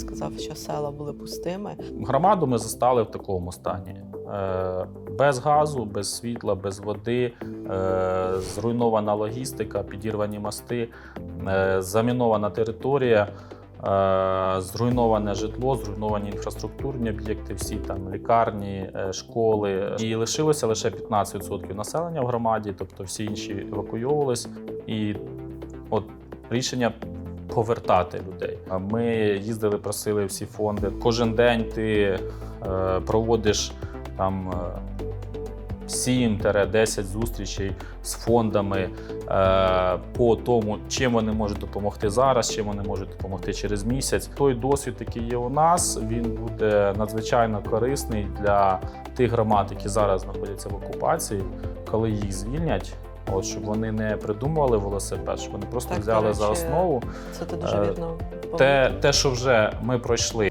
сказав, що села були пустими. Громаду ми застали в такому стані: Е, без газу, без світла, без води, е, зруйнована логістика, підірвані мости, е, замінована територія. Зруйноване житло, зруйновані інфраструктурні об'єкти, всі там лікарні, школи. І лишилося лише 15% населення в громаді, тобто всі інші евакуйовувались. І от рішення повертати людей. Ми їздили, просили всі фонди. Кожен день ти е, проводиш там. е, 7-10 зустрічей з фондами е, по тому, чим вони можуть допомогти зараз, чим вони можуть допомогти через місяць. Той досвід, який є у нас, він буде надзвичайно корисний для тих громад, які зараз знаходяться в окупації, коли їх звільнять. От щоб вони не придумували велосипед, щоб вони просто Так, взяли взяли за основу. Це ти дуже Е, вірно те, те, що вже ми пройшли